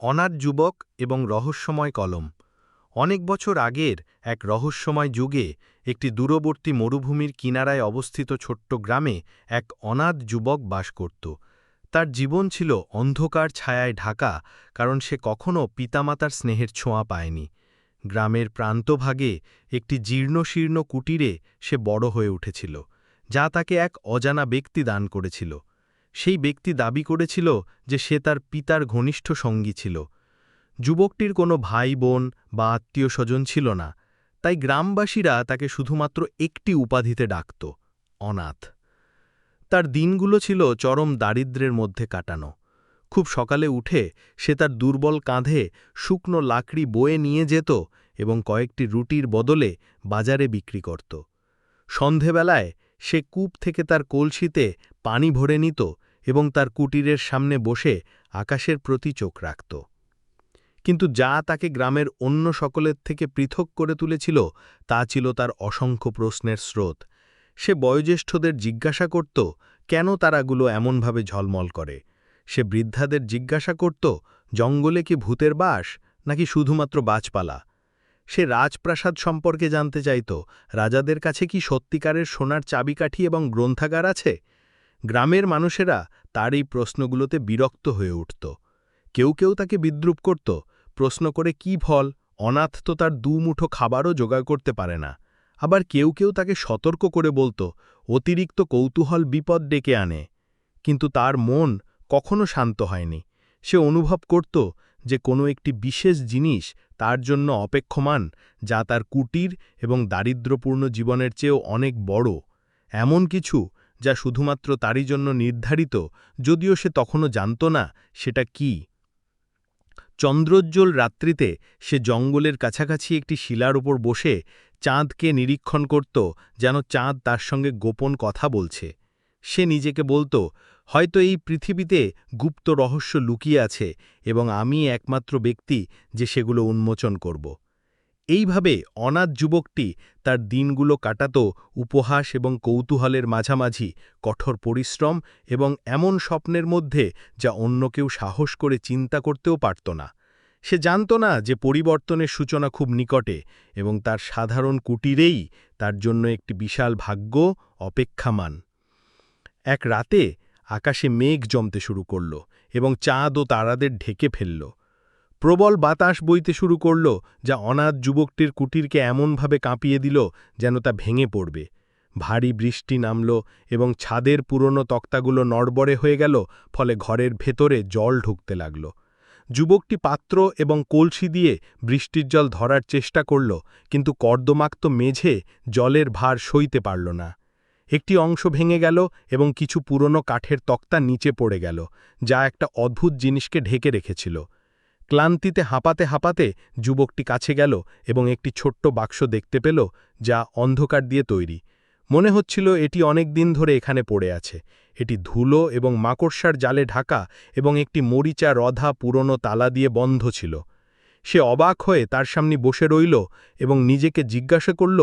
অনাথ যুবক এবং রহস্যময় কলম। অনেক বছর আগের এক রহস্যময় যুগে একটি দূরবর্তী মরুভূমির কিনারায় অবস্থিত ছোট্ট গ্রামে এক অনাথ যুবক বাস করত। তার জীবন ছিল অন্ধকার ছায়ায় ঢাকা, কারণ সে কখনও পিতামাতার স্নেহের ছোঁয়া পায়নি। গ্রামের প্রান্তভাগে একটি জীর্ণশীর্ণ কুটিরে সে বড় হয়ে উঠেছিল, যা তাকে এক অজানা ব্যক্তি দান করেছিল। সেই ব্যক্তি দাবি করেছিল যে সে তার পিতার ঘনিষ্ঠ সঙ্গী ছিল। যুবকটির কোনো ভাই বোন বা আত্মীয় স্বজন ছিল না, তাই গ্রামবাসীরা তাকে শুধুমাত্র একটি উপাধিতে ডাকত, অনাথ। তার দিনগুলো ছিল চরম দারিদ্র্যের মধ্যে কাটানো। খুব সকালে উঠে সে তার দুর্বল কাঁধে শুকনো লাকড়ি বয়ে নিয়ে যেত এবং কয়েকটি রুটির বদলে বাজারে বিক্রি করত। সন্ধেবেলায় সে কূপ থেকে তার কলসিতে পানি ভরে নিত এবং তার কুটিরের সামনে বসে আকাশের প্রতি চোখ রাখত। কিন্তু যা তাকে গ্রামের অন্য সকলের থেকে পৃথক করে তুলেছিল, তা ছিল তার অসংখ্য প্রশ্নের স্রোত। সে বয়োজ্যেষ্ঠদের জিজ্ঞাসা করত, কেন তারাগুলো এমনভাবে ঝলমল করে? সে বৃদ্ধাদের জিজ্ঞাসা করত, জঙ্গলে কি ভূতের বাস নাকি শুধুমাত্র বাজপালা সে রাজপ্রাসাদ সম্পর্কে জানতে চাইত। রাজাদের কাছে কি সত্যিকারের সোনার চাবিকাঠি এবং গ্রন্থাগার আছে? গ্রামের মানুষেরা তার এই প্রশ্নগুলোতে বিরক্ত হয়ে উঠত। কেউ কেউ তাকে বিদ্রুপ করত, প্রশ্ন করে কি ফল, অনাথ তো তার দুমুঠো খাবারও জোগাড় করতে পারে না। আবার কেউ কেউ তাকে সতর্ক করে বলত, অতিরিক্ত কৌতূহল বিপদ ডেকে আনে। কিন্তু তার মন কখনো শান্ত হয়নি। সে অনুভব করত যে কোনো একটি বিশেষ জিনিস তার জন্য অপেক্ষমান, যা তার কুটির এবং দারিদ্র্যপূর্ণ জীবনের চেয়েও অনেক বড়। এমন কিছু, যা শুধুমাত্র তারই জন্য নির্ধারিত, যদিও সে তখনও জানত না সেটা কি। চন্দ্রোজ্জ্বল রাত্রিতে সে জঙ্গলের কাছাকাছি একটি শিলার ওপর বসে চাঁদকে নিরীক্ষণ করত, যেন চাঁদ তার সঙ্গে গোপন কথা বলছে। সে নিজেকে বলত হয়তো এই পৃথিবীতে গুপ্ত রহস্য লুকিয়ে আছে এবং আমি একমাত্র ব্যক্তি যে সেগুলো উন্মোচন করব। এইভাবে অনাথ যুবকটি তার দিনগুলো কাটাত উপহাস এবং কৌতূহলের মাঝামাঝি, কঠোর পরিশ্রম এবং এমন স্বপ্নের মধ্যে যা অন্য কেউ সাহস করে চিন্তা করতেও পারত না। সে জানত না যে পরিবর্তনের সূচনা খুব নিকটে এবং তার সাধারণ কুটিরেই তার জন্য একটি বিশাল ভাগ্য অপেক্ষামান। এক রাতে আকাশে মেঘ জমতে শুরু করল এবং চাঁদ ও তারাদের ঢেকে ফেলল। প্রবল বাতাস বইতে শুরু করল যা অনাথ যুবকটির কুটিরকে এমনভাবে কাঁপিয়ে দিল যেন তা ভেঙে পড়বে। ভারী বৃষ্টি নামল এবং ছাদের পুরনো তক্তাগুলো নড়বড়ে হয়ে গেল, ফলে ঘরের ভেতরে জল ঢুকতে লাগল। যুবকটি পাত্র এবং কলসি দিয়ে বৃষ্টির জল ধরার চেষ্টা করল, কিন্তু কর্দমাক্ত মেঝে জলের ভার সইতে পারল না। একটি অংশ ভেঙে গেল এবং কিছু পুরনো কাঠের তক্তা নিচে পড়ে গেল, যা একটা অদ্ভুত জিনিসকে ঢেকে রেখেছিল। ক্লান্তিতে হাঁপাতে হাঁপাতে যুবকটি কাছে গেল এবং একটি ছোট্ট বাক্স দেখতে পেল, যা অন্ধকার দিয়ে তৈরি। মনে হচ্ছিল এটি অনেক দিন ধরে এখানে পড়ে আছে। এটি ধুলো এবং মাকড়সার জালে ঢাকা এবং একটি মরিচা রধা পুরনো তালা দিয়ে বন্ধ ছিল। সে অবাক হয়ে তার সামনে বসে রইল এবং নিজেকে জিজ্ঞাসা করল,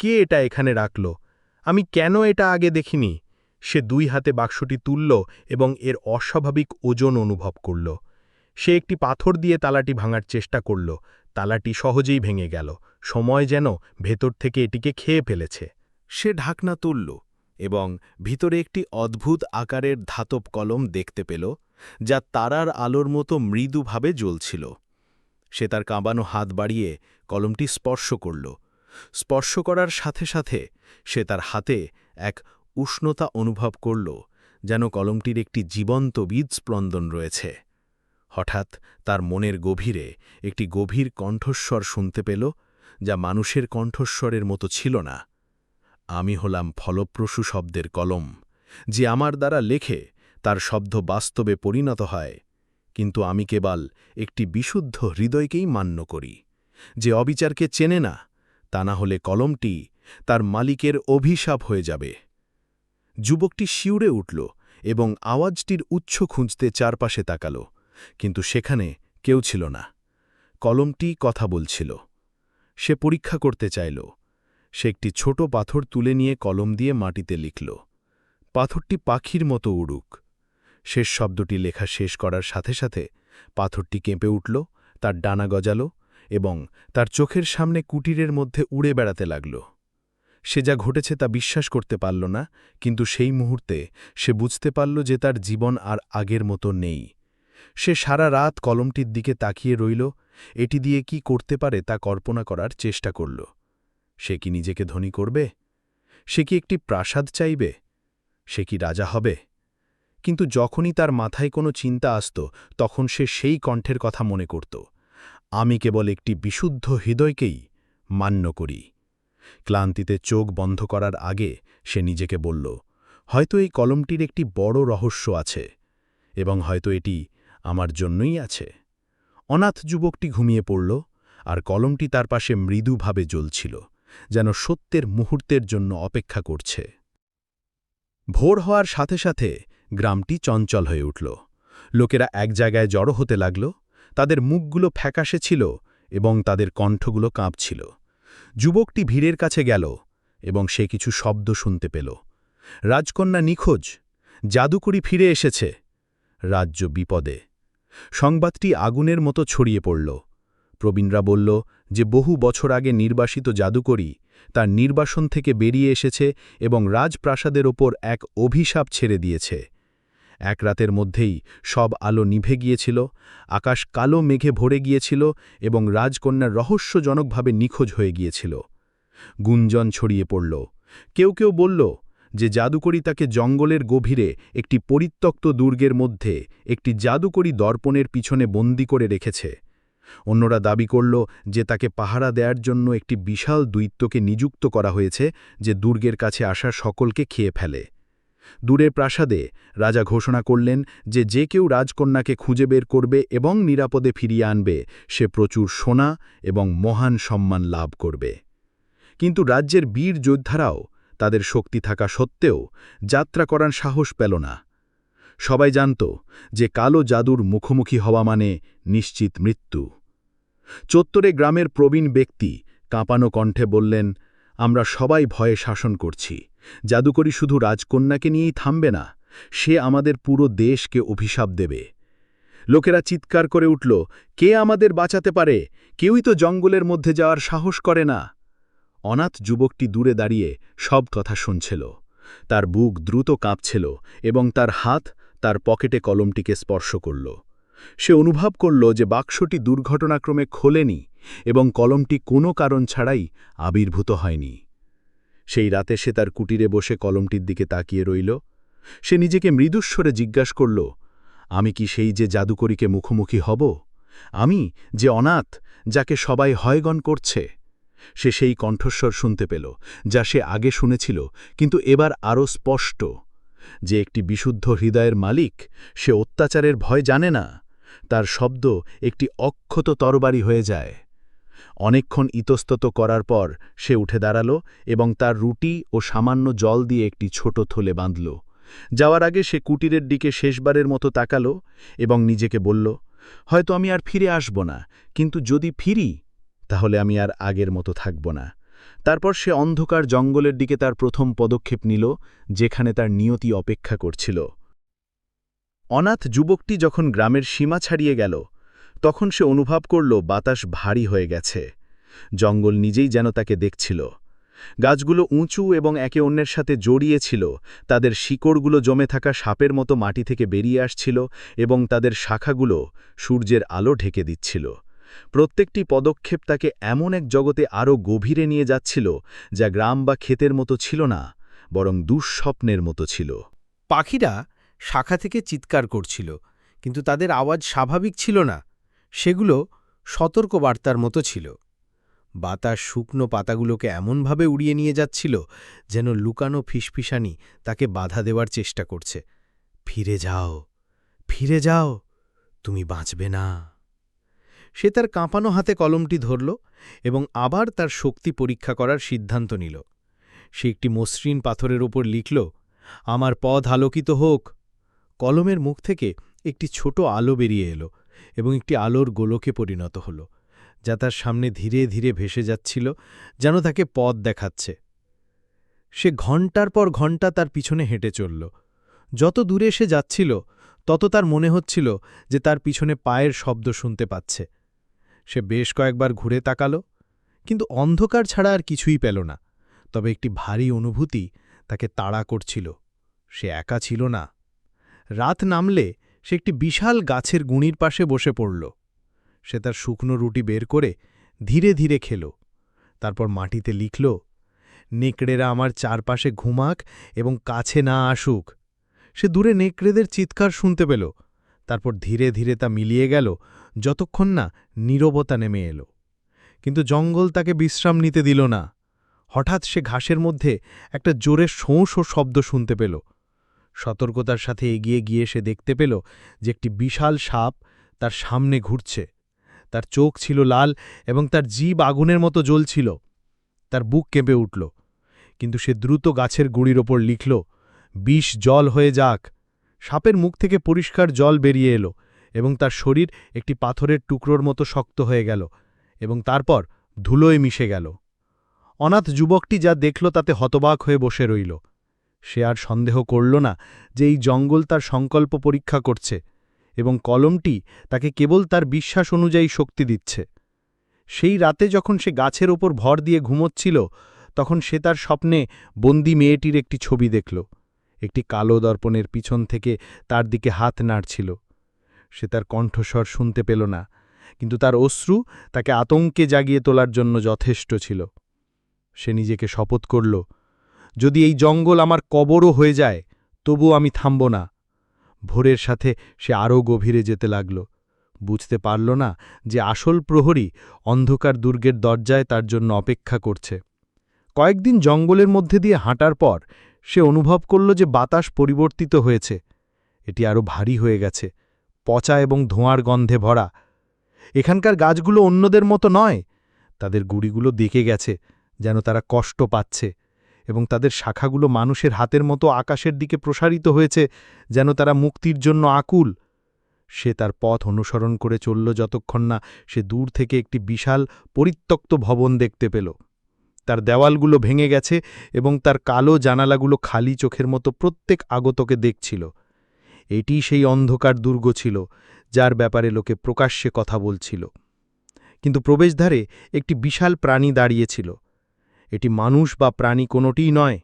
কে এটা এখানে রাখল? আমি কেন এটা আগে দেখিনি? সে দুই হাতে বাক্সটি তুলল এবং এর অস্বাভাবিক ওজন অনুভব করল। সে একটি পাথর দিয়ে তালাটি ভাঙার চেষ্টা করল। তালাটি সহজেই ভেঙে গেল। সময় যেন ভেতর থেকে এটিকে খেয়ে ফেলেছে। সে ঢাকনা তুলল এবং ভিতরে একটি অদ্ভুত আকারের ধাতব কলম দেখতে পেল, যা তারার আলোর মতো মৃদুভাবে জ্বলছিল। সে তার কাঁবানো হাত বাড়িয়ে কলমটি স্পর্শ করল। স্পর্শ করার সাথে সাথে সে তার হাতে এক উষ্ণতা অনুভব করল, যেন কলমটির একটি জীবন্ত বীজ স্পন্দন রয়েছে। হঠাৎ তার মনের গভীরে একটি গভীর কণ্ঠস্বর শুনতে পেল, যা মানুষের কণ্ঠস্বরের মতো ছিল না। আমি হলাম ফলপ্রসূ শব্দের কলম, যে আমার দ্বারা লেখে, তার শব্দ বাস্তবে পরিণত হয়। কিন্তু আমি কেবল একটি বিশুদ্ধ হৃদয়কেই মান্য করি, যে অবিচারকে চেনে না তা না হলে কলমটি তার মালিকের অভিশাপ হয়ে যাবে। যুবকটি শিউরে উঠল এবং আওয়াজটির উচ্চ খুঁজতে চারপাশে তাকাল, কিন্তু সেখানে কেউ ছিল না। কলমটি কথা বলছিল। সে পরীক্ষা করতে চাইল। সে একটি ছোট পাথর তুলে নিয়ে কলম দিয়ে মাটিতে লিখল, পাথরটি পাখির মতো উড়ুক। শেষ শব্দটি লেখা শেষ করার সাথে সাথে পাথরটি কেঁপে উঠল, তার ডানা গজালো এবং তার চোখের সামনে কুটিরের মধ্যে উড়ে বেড়াতে লাগল। সে যা ঘটেছে তা বিশ্বাস করতে পারল না, কিন্তু সেই মুহূর্তে সে বুঝতে পারল যে তার জীবন আর আগের মতো নেই। সে সারা রাত কলমটির দিকে তাকিয়ে রইল, এটি দিয়ে কি করতে পারে তা কল্পনা করার চেষ্টা করল। সে কি নিজেকে ধনী করবে? সে কি একটি প্রাসাদ চাইবে? সে কি রাজা হবে? কিন্তু যখনই তার মাথায় কোনো চিন্তা আসত, তখন সে সেই কণ্ঠের কথা মনে করত। আমি কেবল একটি বিশুদ্ধ হৃদয়কেই মান্য করি। ক্লান্তিতে চোখ বন্ধ করার আগে সে নিজেকে বলল, হয়তো এই কলমটির একটি বড় রহস্য আছে এবং হয়তো এটি আমার জন্যই আছে। অনাথ যুবকটি ঘুমিয়ে পড়ল আর কলমটি তার পাশে মৃদুভাবে জ্বলছিল, যেন সত্যের মুহূর্তের জন্য অপেক্ষা করছে। ভোর হওয়ার সাথে সাথে গ্রামটি চঞ্চল হয়ে উঠল। লোকেরা এক জায়গায় জড়ো হতে লাগল তাদের মুখগুলো ফ্যাকাশে ছিল এবং তাদের কণ্ঠগুলো কাঁপছিল। যুবকটি ভিড়ের কাছে গেল এবং সে কিছু শব্দ শুনতে পেল। রাজকন্যা নিখোঁজ, জাদুকরি ফিরে এসেছে। রাজ্য বিপদে। সংবাদটি আগুনের মতো ছড়িয়ে পড়ল। প্রবীণরা বলল যে বহু বছর আগে নির্বাসিত জাদুকরি তার নির্বাসন থেকে বেরিয়ে এসেছে এবং রাজপ্রাসাদের ওপর এক অভিশাপ ছেড়ে দিয়েছে। এক রাতের মধ্যেই সব আলো নিভে গিয়েছিল, আকাশ কালো মেঘে ভরে গিয়েছিল এবং রাজকন্যা রহস্যজনকভাবে নিখোঁজ হয়ে গিয়েছিল। গুঞ্জন ছড়িয়ে পড়ল। কেউ কেউ বলল যে জাদুকরী তাকে জঙ্গলের গভীরে একটি পরিত্যক্ত দুর্গের মধ্যে একটি জাদুকরী দর্পণের পিছনে বন্দি করে রেখেছে। অন্যরা দাবি করল যে তাকে পাহারা দেওয়ার জন্য একটি বিশাল দৈত্যকে নিযুক্ত করা হয়েছে যে দুর্গের কাছে আসা সকলকে খেয়ে ফেলে। দূরের প্রাসাদে রাজা ঘোষণা করলেন যে যে কেউ রাজকন্যাকে খুঁজে বের করবে এবং নিরাপদে ফিরিয়ে আনবে, সে প্রচুর সোনা এবং মহান সম্মান লাভ করবে। কিন্তু রাজ্যের বীর যোদ্ধারাও তাদের শক্তি থাকা সত্ত্বেও যাত্রা করার সাহস পেল না। সবাই জানত যে কালো জাদুর মুখোমুখি হওয়া মানে নিশ্চিত মৃত্যু। চত্বরে গ্রামের প্রবীণ ব্যক্তি কাঁপানো কণ্ঠে বললেন, আমরা সবাই ভয়ে শাসন করছি। জাদুকরি শুধু রাজকন্যাকে নিয়েই থামবে না, সে আমাদের পুরো দেশকে অভিশাপ দেবে। লোকেরা চিৎকার করে উঠল, কে আমাদের বাঁচাতে পারে? কেউই তো জঙ্গলের মধ্যে যাওয়ার সাহস করে না। অনাথ যুবকটি দূরে দাঁড়িয়ে সব কথা শুনছিল। তার বুক দ্রুত কাঁপছিল এবং তার হাত তার পকেটে কলমটিকে স্পর্শ করল। সে অনুভব করল যে বাক্সটি দুর্ঘটনাক্রমে খোলেনি এবং কলমটি কোনো কারণ ছাড়াই আবির্ভূত হয়নি। সেই রাতে সে তার কুটিরে বসে কলমটির দিকে তাকিয়ে রইল। সে নিজেকে মৃদুস্বরে জিজ্ঞাস করল, আমি কি সেই যে জাদুকরীকে মুখোমুখি হব? আমি যে অনাথ যাকে সবাই হয়গণ করছে? সে সেই কণ্ঠস্বর শুনতে পেল, যা সে আগে শুনেছিল, কিন্তু এবার আরও স্পষ্ট। যে একটি বিশুদ্ধ হৃদয়ের মালিক, সে অত্যাচারের ভয় জানে না। তার শব্দ একটি অক্ষত তরবারি হয়ে যায়। অনেকক্ষণ ইতস্তত করার পর সে উঠে দাঁড়াল এবং তার রুটি ও সামান্য জল দিয়ে একটি ছোট থলে বাঁধল। যাওয়ার আগে সে কুটিরের দিকে শেষবারের মতো তাকালো এবং নিজেকে বলল, হয়তো আমি আর ফিরে আসব না, কিন্তু যদি ফিরি, তাহলে আমি আর আগের মতো থাকব না। তারপর সে অন্ধকার জঙ্গলের দিকে তার প্রথম পদক্ষেপ নিল, যেখানে তার নিয়তি অপেক্ষা করছিল। অনাথ যুবকটি যখন গ্রামের সীমা ছাড়িয়ে গেল তখন সে অনুভব করল, বাতাস ভারী হয়ে গেছে। জঙ্গল নিজেই যেন তাকে দেখছিল। গাছগুলো উঁচু এবং একে অন্যের সাথে জড়িয়ে ছিল। তাদের শিকড়গুলো জমে থাকা সাপের মতো মাটি থেকে বেরিয়ে আসছিল এবং তাদের শাখাগুলো সূর্যের আলো ঢেকে দিচ্ছিল। প্রত্যেকটি পদক্ষেপ তাকে এমন এক জগতে আরও গভীরে নিয়ে যাচ্ছিল, যা গ্রাম বা ক্ষেতের মতো ছিল না, বরং দুঃস্বপ্নের মতো ছিল। পাখিরা শাখা থেকে চিৎকার করছিল, কিন্তু তাদের আওয়াজ স্বাভাবিক ছিল না। সেগুলো সতর্কবার্তার মতো ছিল। বাতাস শুকনো পাতাগুলোকে এমনভাবে উড়িয়ে নিয়ে যাচ্ছিল যেন লুকানো ফিসফিসানি তাকে বাধা দেওয়ার চেষ্টা করছে। ফিরে যাও ফিরে যাও, তুমি বাঁচবে না। সে তার কাঁপানো হাতে কলমটি ধরল এবং আবার তার শক্তি পরীক্ষা করার সিদ্ধান্ত নিল। সে একটি মসৃণ পাথরের ওপর লিখল, আমার পথ আলোকিত হোক। কলমের মুখ থেকে একটি ছোট আলো বেরিয়ে এলো। এবং একটি আলোর গোলকে পরিণত হল, যা তার সামনে ধীরে ধীরে ভেসে যাচ্ছিল, যেন তাকে পথ দেখাচ্ছে। সে ঘণ্টার পর ঘণ্টা তার পিছনে হেঁটে চলল। যত দূরে সে যাচ্ছিল, তত তার মনে হচ্ছিল যে তার পিছনে পায়ের শব্দ শুনতে পাচ্ছে। সে বেশ কয়েকবার ঘুরে তাকালো, কিন্তু অন্ধকার ছাড়া আর কিছুই পেল না, তবে একটি ভারী অনুভূতি তাকে তাড়া করছিল। সে একা ছিল না। রাত নামলে সে একটি বিশাল গাছের গুঁড়ির পাশে বসে পড়ল। সে তার শুকনো রুটি বের করে ধীরে ধীরে খেল। তারপর মাটিতে লিখল, নেকড়েরা আমার চারপাশে ঘুমাক এবং কাছে না আসুক। সে দূরে নেকড়েদের চিৎকার শুনতে পেল। তারপর ধীরে ধীরে তা মিলিয়ে গেল, যতক্ষণ না নীরবতা নেমে এলো। কিন্তু জঙ্গল তাকে বিশ্রাম নিতে দিল না। হঠাৎ সে ঘাসের মধ্যে একটা জোরে শোঁ শোঁ শব্দ শুনতে পেল। সতর্কতার সাথে এগিয়ে গিয়ে সে দেখতে পেল যে একটি বিশাল সাপ তার সামনে ঘুরছে। তার চোখ ছিল লাল এবং তার জীব আগুনের মতো জ্বলছিল। তার বুক কেঁপে উঠল। কিন্তু সে দ্রুত গাছের গুঁড়ির ওপর লিখল, বিষ জল হয়ে যাক। সাপের মুখ থেকে পরিষ্কার জল বেরিয়ে এলো এবং তার শরীর একটি পাথরের টুকরোর মতো শক্ত হয়ে গেল এবং তারপর ধুলোয় মিশে গেল। অনাথ যুবকটি যা দেখল তাতে হতবাক হয়ে বসে রইল। সে আর সন্দেহ করল না যে এই জঙ্গল তার সংকল্প পরীক্ষা করছে এবং কলমটি তাকে কেবল তার বিশ্বাস অনুযায়ী শক্তি দিচ্ছে। সেই রাতে যখন সে গাছের ওপর ভর দিয়ে ঘুমোচ্ছিল, তখন সে তার স্বপ্নে বন্দি মেয়েটির একটি ছবি দেখল। একটি কালো দর্পণের পিছন থেকে তার দিকে হাত নাড়ছিল। সে তার কণ্ঠস্বর শুনতে পেল না, কিন্তু তার অশ্রু তাকে আতঙ্কে জাগিয়ে তোলার জন্য যথেষ্ট ছিল। সে নিজেকে শপথ করল যদি এই জঙ্গল আমার কবরও হয়ে যায় তবু আমি থামব না। ভোরের সাথে সে আরও গভীরে যেতে লাগল। বুঝতে পারল না যে আসল প্রহরী অন্ধকার দুর্গের দরজায় তার জন্য অপেক্ষা করছে। কয়েকদিন জঙ্গলের মধ্যে দিয়ে হাঁটার পর সে অনুভব করল যে বাতাস পরিবর্তিত হয়েছে। এটি আরও ভারী হয়ে গেছে, পচা এবং ধোঁয়ার গন্ধে ভরা। এখানকার গাছগুলো অন্যদের মতো নয়, তাদের গুড়িগুলো দেখে গেছে, যেন তারা কষ্ট পাচ্ছে। এবং তাদের শাখাগুলো মানুষের হাতের মতো আকাশের দিকে প্রসারিত হয়েছে যেন তারা মুক্তির জন্য আকুল। সে তার পথ অনুসরণ করে চলল যতক্ষণ না সে দূর থেকে একটি বিশাল পরিত্যক্ত ভবন দেখতে পেল। তার দেওয়ালগুলো ভেঙে গেছে এবং তার কালো জানালাগুলো খালি চোখের মতো প্রত্যেক আগতকে দেখছিল। এটি সেই অন্ধকার দুর্গ ছিল, যার ব্যাপারে লোকে প্রকাশ্যে কথা বলছিল। কিন্তু প্রবেশদ্বারে একটি বিশাল প্রাণী দাঁড়িয়েছিল এটি মানুষ বা প্রাণী কোনোটিই নয়,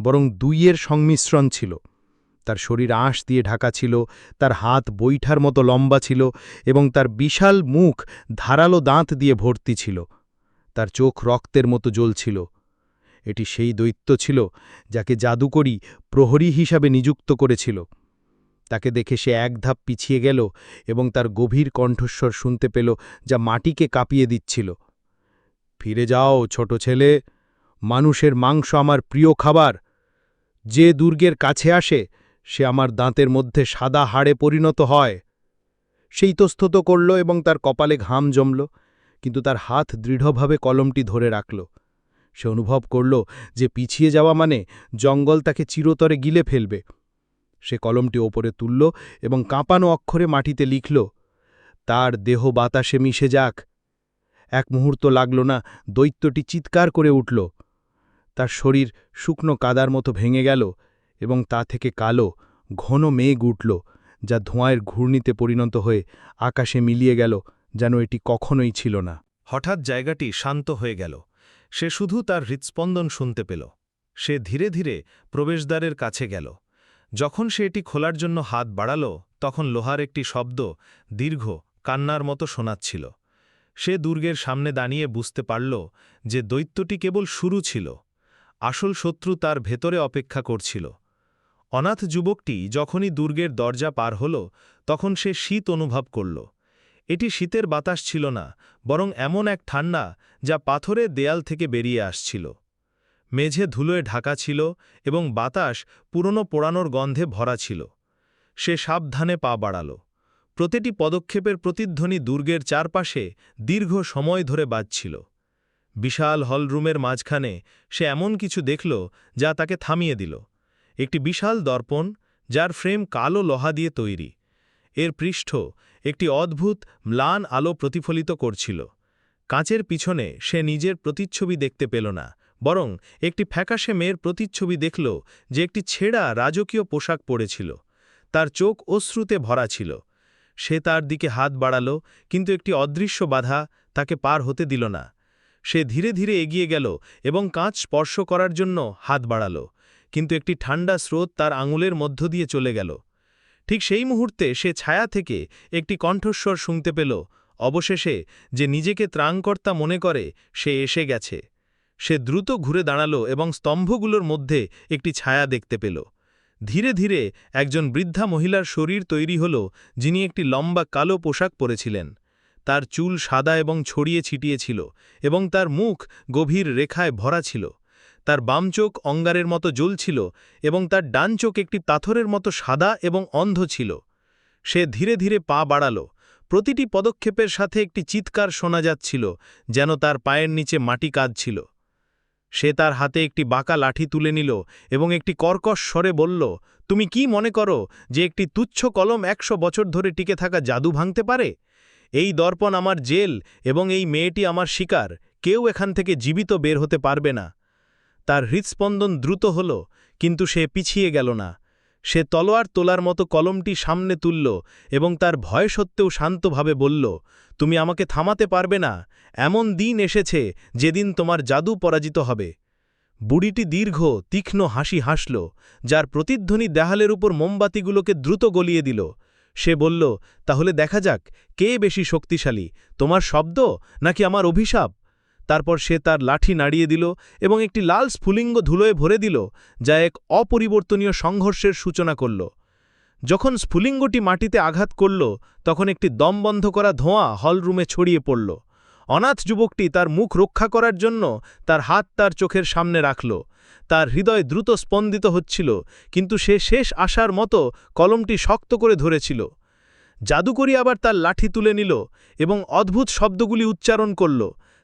বরং দুইয়ের সংমিশ্রণ ছিল। তার শরীর আঁশ দিয়ে ঢাকা ছিল, তার হাত বৈঠার মতো লম্বা ছিল এবং তার বিশাল মুখ ধারালো দাঁত দিয়ে ভর্তি ছিল। তার চোখ রক্তের মতো জ্বলছিল। এটি সেই দৈত্য ছিল যাকে জাদুকরী প্রহরী হিসাবে নিযুক্ত করেছিল। তাকে দেখে সে এক ধাপ পিছিয়ে গেল এবং তার গভীর কণ্ঠস্বর শুনতে পেল যা মাটিকে কাঁপিয়ে দিচ্ছিল। ফিরে যাও, ছোট ছেলে! মানুষের মাংস আমার প্রিয় খাবার। যে দুর্গের কাছে আসে, সে আমার দাঁতের মধ্যে সাদা হাড়ে পরিণত হয়। সেই তস্তত করল এবং তার কপালে ঘাম জমল, কিন্তু তার হাত দৃঢ়ভাবে কলমটি ধরে রাখল। সে অনুভব করল যে পিছিয়ে যাওয়া মানে জঙ্গল তাকে চিরতরে গিলে ফেলবে। সে কলমটি ওপরে তুলল এবং কাঁপানো অক্ষরে মাটিতে লিখল, তার দেহ বাতাসে মিশে যাক। এক মুহূর্ত লাগল না, দৈত্যটি চিৎকার করে উঠল। তার শরীর শুকনো কাদার মতো ভেঙে গেল এবং তা থেকে কালো, ঘন মেঘ উঠল, যা ধোঁয়ার ঘূর্ণিতে পরিণত হয়ে আকাশে মিলিয়ে গেল, যেন এটি কখনোই ছিল না। হঠাৎ জায়গাটি শান্ত হয়ে গেল। সে শুধু তার হৃৎস্পন্দন শুনতে পেল। সে ধীরে ধীরে প্রবেশদ্বারের কাছে গেল। যখন সে এটি খোলার জন্য হাত বাড়াল, তখন লোহার একটি শব্দ, দীর্ঘ, কান্নার মতো শোনাচ্ছিল। সে দুর্গের সামনে দাঁড়িয়ে বুঝতে পারল যে দৈত্যটি কেবল শুরু ছিল। আসল শত্রু তার ভেতরে অপেক্ষা করছিল। অনাথ যুবকটি যখনই দুর্গের দরজা পার হল, তখন সে শীত অনুভব করল। এটি শীতের বাতাস ছিল না, বরং এমন এক ঠান্ডা যা পাথরের দেয়াল থেকে বেরিয়ে আসছিল। মেঝে ধুলোয় ঢাকা ছিল এবং বাতাস পুরনো পোড়ানোর গন্ধে ভরা ছিল। সে সাবধানে পা বাড়াল। প্রতিটি পদক্ষেপের প্রতিধ্বনি দুর্গের চারপাশে দীর্ঘ সময় ধরে বাজছিল। বিশাল হলরুমের মাঝখানে সে এমন কিছু দেখল যা তাকে থামিয়ে দিল। একটি বিশাল দর্পণ যার ফ্রেম কালো লোহা দিয়ে তৈরি। এর পৃষ্ঠ একটি অদ্ভুত, ম্লান আলো প্রতিফলিত করছিল। কাঁচের পিছনে সে নিজের প্রতিচ্ছবি দেখতে পেল না, বরং একটি ফ্যাকাশে মেয়ের প্রতিচ্ছবি দেখল যে একটি ছেঁড়া রাজকীয় পোশাক পরেছিল। তার চোখ অশ্রুতে ভরা ছিল। সে তার দিকে হাত বাড়াল, কিন্তু একটি অদৃশ্য বাধা তাকে পার হতে দিল না। সে ধীরে ধীরে এগিয়ে গেল এবং কাঁচ স্পর্শ করার জন্য হাত বাড়াল, কিন্তু একটি ঠান্ডা স্রোত তার আঙুলের মধ্য দিয়ে চলে গেল। ঠিক সেই মুহূর্তে সে ছায়া থেকে একটি কণ্ঠস্বর শুনতে পেল, অবশেষে যে নিজেকে ত্রাণকর্তা মনে করে, সে এসে গেছে। সে দ্রুত ঘুরে দাঁড়াল এবং স্তম্ভগুলোর মধ্যে একটি ছায়া দেখতে পেল। ধীরে ধীরে একজন বৃদ্ধা মহিলার শরীর তৈরি হল, যিনি একটি লম্বা কালো পোশাক পরেছিলেন। তার চুল সাদা এবং ছড়িয়ে ছিটিয়ে ছিল এবং তার মুখ গভীর রেখায় ভরা ছিল। তার বাম চোখ অঙ্গারের মতো জ্বলছিল এবং তার ডান চোখ একটি পাথরের মতো সাদা এবং অন্ধ ছিল। সে ধীরে ধীরে পা বাড়াল। প্রতিটি পদক্ষেপের সাথে একটি চিৎকার শোনা যাচ্ছিল যেন তার পায়ের নিচে মাটি কাঁদছিল। সে তার হাতে একটি বাঁকা লাঠি তুলে নিল এবং একটি কর্কশ স্বরে বলল, তুমি কি মনে করো যে একটি তুচ্ছ কলম একশো বছর ধরে টিকে থাকা জাদু ভাঙতে পারে? এই দর্পণ আমার জেল এবং এই মেয়েটি আমার শিকার, কেউ এখান থেকে জীবিত বের হতে পারবে না। তার হৃৎস্পন্দন দ্রুত হল, কিন্তু সে পিছিয়ে গেল না। সে তলোয়ার তোলার মতো কলমটি সামনে তুলল এবং তার ভয় সত্ত্বেও শান্তভাবে বলল, তুমি আমাকে থামাতে পারবে না। এমন দিন এসেছে যেদিন তোমার জাদু পরাজিত হবে। বুড়িটি দীর্ঘ, তীক্ষ্ণ হাসি হাসল, যার প্রতিধ্বনি দেহালের উপর মোমবাতিগুলোকে দ্রুত গলিয়ে দিল। সে বলল, তাহলে দেখা যাক, কে বেশি শক্তিশালী, তোমার শব্দ নাকি আমার অভিশাপ? তারপর সে তার লাঠি নাড়িয়ে দিল এবং একটি লাল স্ফুলিঙ্গ ধুলোয় ভরে দিল, যা এক অপরিবর্তনীয় সংঘর্ষের সূচনা করল। যখন স্ফুলিঙ্গটি মাটিতে আঘাত করল, তখন একটি দম বন্ধ করা ধোঁয়া হলরুমে ছড়িয়ে পড়ল। অনাথ যুবকটি তার মুখ রক্ষা করার জন্য তার হাত তার চোখের সামনে রাখল। তার হৃদয় দ্রুত স্পন্দিত হচ্ছিল, কিন্তু সে শেষ আসার মতো কলমটি শক্ত করে ধরেছিল। জাদুকরি আবার তার লাঠি তুলে নিল এবং অদ্ভুত শব্দগুলি উচ্চারণ করল।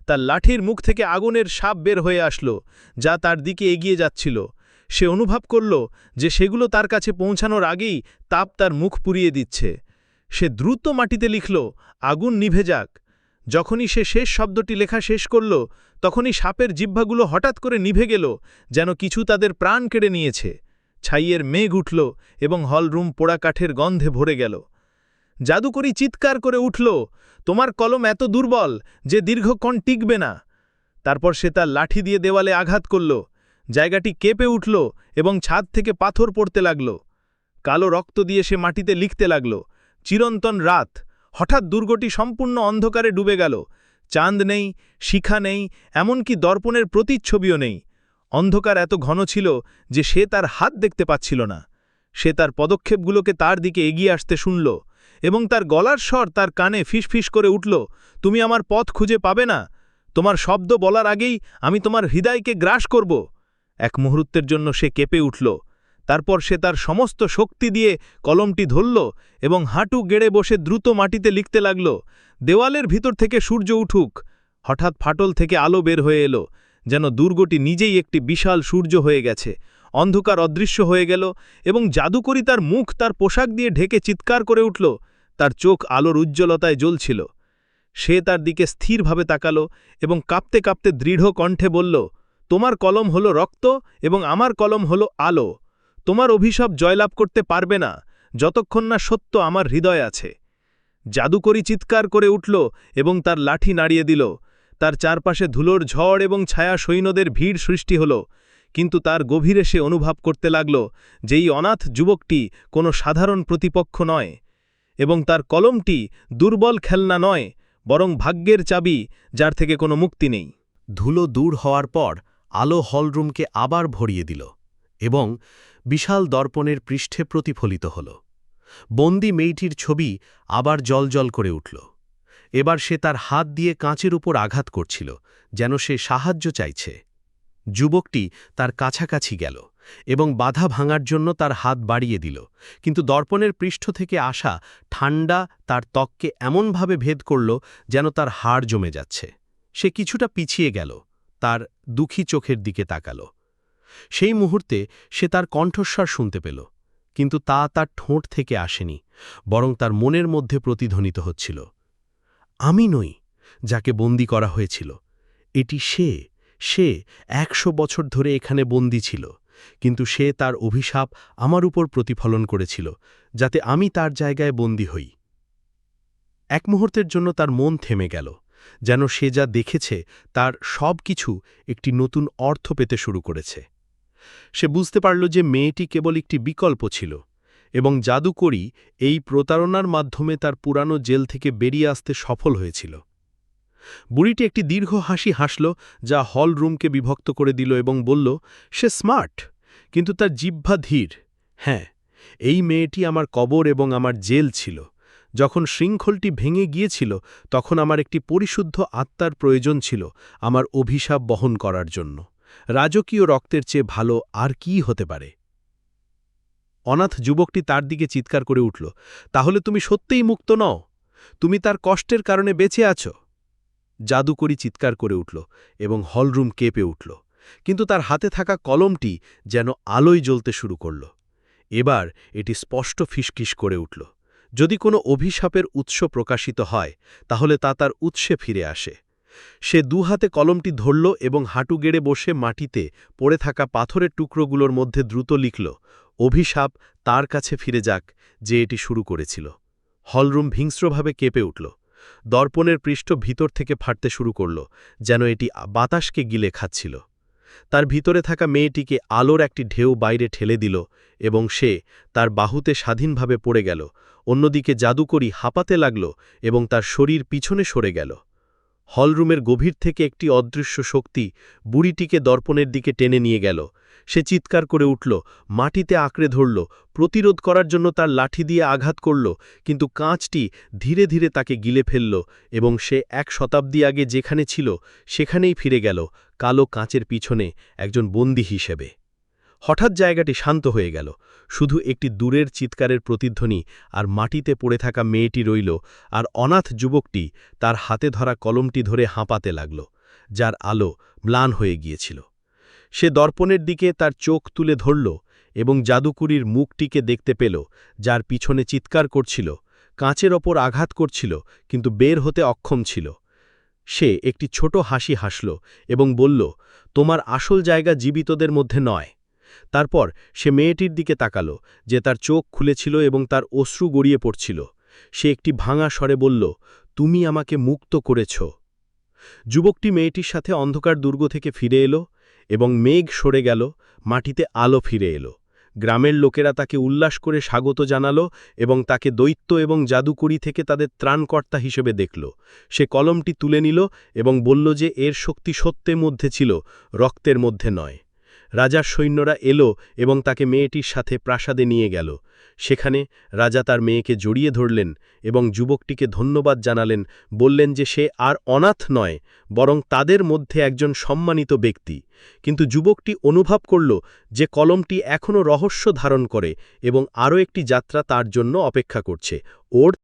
তার লাঠির মুখ থেকে আগুনের সাপ বের হয়ে আসলো, যা তার দিকে এগিয়ে যাচ্ছিল। সে অনুভব করল যে সেগুলো তার কাছে পৌঁছানোর আগেই তাপ তার মুখ পুড়িয়ে দিচ্ছে। সে দ্রুত মাটিতে লিখল, আগুন নিভে যাক। যখনই সে শেষ শব্দটি লেখা শেষ করল, তখনই সাপের জিহ্বাগুলো হঠাৎ করে নিভে গেল, যেন কিছু তাদের প্রাণ কেড়ে নিয়েছে। ছাইয়ের মেঘ উঠল এবং হলরুম পোড়া কাঠের গন্ধে ভরে গেল। জাদুকরি চিৎকার করে উঠল, তোমার কলম এত দুর্বল যে দীর্ঘক্ষণ টিকবে না। তারপর সে তার লাঠি দিয়ে দেওয়ালে আঘাত করল। জায়গাটি কেঁপে উঠল এবং ছাদ থেকে পাথর পড়তে লাগল। কালো রক্ত দিয়ে সে মাটিতে লিখতে লাগল, চিরন্তন রাত হঠাৎ দুর্গটি সম্পূর্ণ অন্ধকারে ডুবে গেল। চাঁদ নেই, শিখা নেই, এমনকি দর্পণের প্রতিচ্ছবিও নেই। অন্ধকার এত ঘন ছিল যে সে তার হাত দেখতে পাচ্ছিল না। সে তার পদক্ষেপগুলোকে তার দিকে এগিয়ে আসতে শুনল এবং তার গলার স্বর তার কানে ফিসফিস করে উঠল, তুমি আমার পথ খুঁজে পাবে না। তোমার শব্দ বলার আগেই আমি তোমার হৃদয়কে গ্রাস করব। এক মুহূর্তের জন্য সে কেঁপে উঠল। তারপর সে তার সমস্ত শক্তি দিয়ে কলমটি ধরল এবং হাঁটু গেড়ে বসে দ্রুত মাটিতে লিখতে লাগল, দেওয়ালের ভিতর থেকে সূর্য উঠুক। হঠাৎ ফাটল থেকে আলো বের হয়ে এলো, যেন দুর্গটি নিজেই একটি বিশাল সূর্য হয়ে গেছে, অন্ধকার অদৃশ্য হয়ে গেল এবং জাদুকরি তার মুখ তার পোশাক দিয়ে ঢেকে চিৎকার করে উঠল, তার চোখ আলোর উজ্জ্বলতায় জ্বলছিল। সে তার দিকে স্থিরভাবে তাকালো এবং কাঁপতে কাঁপতে দৃঢ় কণ্ঠে বলল, তোমার কলম হল রক্ত এবং আমার কলম হল আলো। তোমার অভিশাপ জয়লাভ করতে পারবে না, যতক্ষণ না সত্য আমার হৃদয় আছে। জাদুকরি চিৎকার করে উঠল এবং তার লাঠি নাড়িয়ে দিল। তার চারপাশে ধুলোর ঝড় এবং ছায়া সৈন্যদের ভিড় সৃষ্টি হল, কিন্তু তার গভীরে সে অনুভব করতে লাগল যে এই অনাথ যুবকটি কোনো সাধারণ প্রতিপক্ষ নয় এবং তার কলমটি দুর্বল খেলনা নয়, বরং ভাগ্যের চাবি যার থেকে কোনো মুক্তি নেই। ধুলো দূর হওয়ার পর আলো হলরুমকে আবার ভরিয়ে দিল এবং বিশাল দর্পণের পৃষ্ঠে প্রতিফলিত হল। বন্দি মেয়েটির ছবি আবার জলজল করে উঠল। এবার সে তার হাত দিয়ে কাঁচের উপর আঘাত করছিল, যেন সে সাহায্য চাইছে। যুবকটি তার কাছাকাছি গেল এবং বাধা ভাঙার জন্য তার হাত বাড়িয়ে দিল, কিন্তু দর্পণের পৃষ্ঠ থেকে আসা ঠান্ডা তার ত্বককে এমনভাবে ভেদ করল যেন তার হাড় জমে যাচ্ছে। সে কিছুটা পিছিয়ে গেল, তার দুঃখী চোখের দিকে তাকাল। সেই মুহূর্তে সে তার কণ্ঠস্বর শুনতে পেল, কিন্তু তা তার ঠোঁট থেকে আসেনি, বরং তার মনের মধ্যে প্রতিধ্বনিত হচ্ছিল। আমি নই যাকে বন্দি করা হয়েছিল, এটি সে সে একশো বছর ধরে এখানে বন্দি ছিল, কিন্তু সে তার অভিশাপ আমার উপর প্রতিফলন করেছিল, যাতে আমি তার জায়গায় বন্দী হই। এক মুহূর্তের জন্য তার মন থেমে গেল, যেন সে যা দেখেছে তার সব কিছু একটি নতুন অর্থ পেতে শুরু করেছে। সে বুঝতে পারল যে মেয়েটি কেবল একটি বিকল্প ছিল এবং জাদুকরি এই প্রতারণার মাধ্যমে তার পুরানো জেল থেকে বেরিয়ে আসতে সফল হয়েছিল। বুড়িটি একটি দীর্ঘ হাসি হাসল, যা হল রুমকে বিভক্ত করে দিল এবং বলল, সে স্মার্ট, কিন্তু তার জিহ্বা ধীর। হ্যাঁ এই মেয়েটি আমার কবর এবং আমার জেল ছিল। যখন শৃঙ্খলটি ভেঙে গিয়েছিল, তখন আমার একটি পরিশুদ্ধ আত্মার প্রয়োজন ছিল আমার অভিশাপ বহন করার জন্য। রাজকীয় রক্তের চেয়ে ভালো আর কি হতে পারে? অনাথ যুবকটি তার দিকে চিৎকার করে উঠল, তাহলে তুমি সত্যিই মুক্ত নও? তুমি তার কষ্টের কারণে বেঁচে আছো? জাদুকরি চিৎকার করে উঠল এবং হলরুম কেঁপে উঠল, কিন্তু তার হাতে থাকা কলমটি যেন আলোয় জ্বলতে শুরু করল। এবার এটি স্পষ্ট ফিসকিস করে উঠল, যদি কোনো অভিশাপের উৎস প্রকাশিত হয়, তাহলে তা তার উৎসে ফিরে আসে। সে দুহাতে কলমটি ধরল এবং হাঁটু গেড়ে বসে মাটিতে পড়ে থাকা পাথরের টুকরোগুলোর মধ্যে দ্রুত লিখল, অভিশাপ তার কাছে ফিরে যাক যে এটি শুরু করেছিল। হলরুম হিংস্রভাবে কেঁপে উঠল। দর্পণের পৃষ্ঠ ভিতর থেকে ফাটতে শুরু করল, যেন এটি বাতাসকে গিলে খাচ্ছিল। তার ভিতরে থাকা মেয়েটিকে আলোর একটি ঢেউ বাইরে ঠেলে দিল এবং সে তার বাহুতে স্বাধীনভাবে পড়ে গেল, অন্যদিকে জাদুকরি হাঁপাতে লাগল এবং তার শরীর পিছনে সরে গেল। হলরুমের গভীর থেকে একটি অদৃশ্য শক্তি বুড়িটিকে দর্পণের দিকে টেনে নিয়ে গেল। সে চিৎকার করে উঠল, মাটিতে আঁকড়ে ধরল, প্রতিরোধ করার জন্য তার লাঠি দিয়ে আঘাত করল, কিন্তু কাঁচটি ধীরে ধীরে তাকে গিলে ফেলল এবং সে এক শতাব্দী আগে যেখানে ছিল সেখানেই ফিরে গেল, কালো কাঁচের পিছনে একজন বন্দী হিসেবে। হঠাৎ জায়গাটি শান্ত হয়ে গেল। শুধু একটি দূরের চিৎকারের প্রতিধ্বনি আর মাটিতে পড়ে থাকা মেয়েটি রইল আর অনাথ যুবকটি তার হাতে ধরা কলমটি ধরে হাঁপাতে লাগল, যার আলো ম্লান হয়ে গিয়েছিল। সে দর্পণের দিকে তার চোখ তুলে ধরল এবং জাদুকুরির মুখটিকে দেখতে পেল, যার পিছনে চিৎকার করছিল, কাঁচের ওপর আঘাত করছিল, কিন্তু বের হতে অক্ষম ছিল। সে একটি ছোট হাসি হাসল এবং বলল, তোমার আসল জায়গা জীবিতদের মধ্যে নয়। তারপর সে মেয়েটির দিকে তাকাল, যে তার চোখ খুলেছিল এবং তার অশ্রু গড়িয়ে পড়ছিল। সে একটি ভাঙা স্বরে বলল, তুমি আমাকে মুক্ত করেছ। যুবকটি মেয়েটির সাথে অন্ধকার দুর্গ থেকে ফিরে এলো এবং মেঘ সরে গেল, মাটিতে আলো ফিরে এলো। গ্রামের লোকেরা তাকে উল্লাস করে স্বাগত জানালো এবং তাকে দৈত্য এবং জাদুকরি থেকে তাদের ত্রাণকর্তা হিসেবে দেখল। সে কলমটি তুলে নিল এবং বলল যে এর শক্তি সত্যের মধ্যে ছিল, রক্তের মধ্যে নয়। রাজার সৈন্যরা এলো এবং তাকে মেয়েটির সাথে প্রাসাদে নিয়ে গেল। সেখানে রাজা তার মেয়েকে জড়িয়ে ধরলেন এবং যুবকটিকে ধন্যবাদ জানালেন, বললেন যে সে আর অনাথ নয়, বরং তাদের মধ্যে একজন সম্মানিত ব্যক্তি। কিন্তু যুবকটি অনুভব করল যে কলমটি এখনও রহস্য ধারণ করে এবং আরও একটি যাত্রা তার জন্য অপেক্ষা করছে। ওর